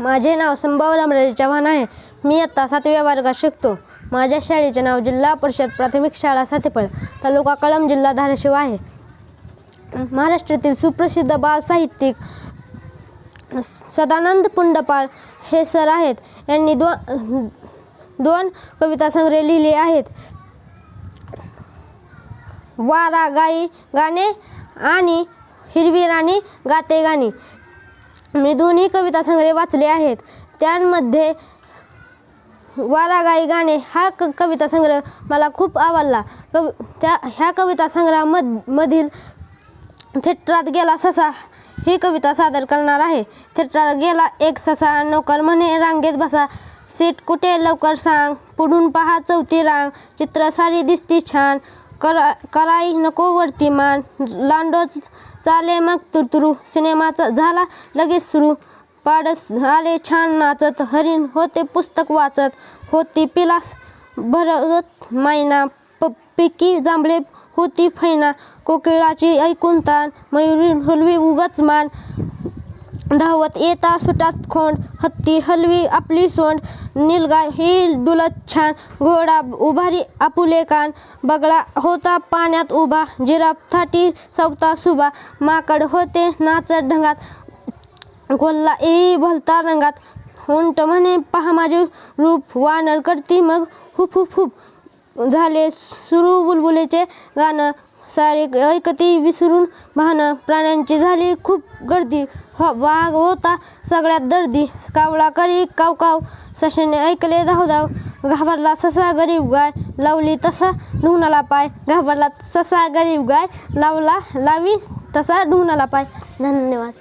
माझे नाव संभाव रामराजे चव्हाण आहे. मी आत्ता सातव्या वर्गात शिकतो. माझ्या शाळेचे नाव जिल्हा परिषद प्राथमिक शाळा सातेफळ तालुका कळम जिल्हा धाराशिव आहे. महाराष्ट्रातील सुप्रसिद्ध बालसाहित्यिक सदानंद पुंडपाळ हे सर आहेत. यांनी दो दोन कविता संग्रह लिहिले आहेत. वारा गाई गाणे आणि हिरवी राणी गाते गाणी. मी दोन्ही कविता संग्रह वाचले आहेत. त्यांमध्ये वारागाई गाणे हा क कविता संग्रह मला खूप आवडला. कवि त्या ह्या कविता संग्रहामध मधील थेटरात गेला ससा ही कविता सादर करणार आहे. थेटरात गेला एक ससा नोकर म्हणे रांगेत बसा. सीट कुठे लवकर सांग? पुढून पहा चौथी रांग. चित्र सारी दिसती छान. करा कराई नको वरती मान. लांडोच चाले मग तुरतुरू. सिनेमाचा झाला लगेच सुरू. पाडस आले छान नाचत. हरिण होते पुस्तक वाचत. होती पिलास भरत मायना प पिकी जांभळे होती फैना. कोकिळाची ऐकून ताण. मयुरी हलवी उगच मान. धावत येता सुटात खोंड हत्ती हलवी आपली सोंड नीलगाय ही डुलत छान घोडा उभारी आपुले कान बगळा होता पाण्यात उभा जिराफ थाटी सवता सुभा माकड होते नाचत ढंगात कोल्हा ए भलता रंगात उंट म्हणे पहा माझे रूप वानर करती मग हुप हुप हुप झाले सुरू बुलबुलेचे गाणं सारे ऐकती विसरून भानं प्राण्यांची झाली. खूप गर्दी हो वाघ होता सगळ्यात दर्दी. कावळा करी काव काव सशाने ऐकले धाव धाव घाबरला ससा गरीब गाय लावली तसा ढुंगणाला पाय. घाबरला ससा गरीब गाय लावला लावी तसा ढुंगणाला पाय. धन्यवाद.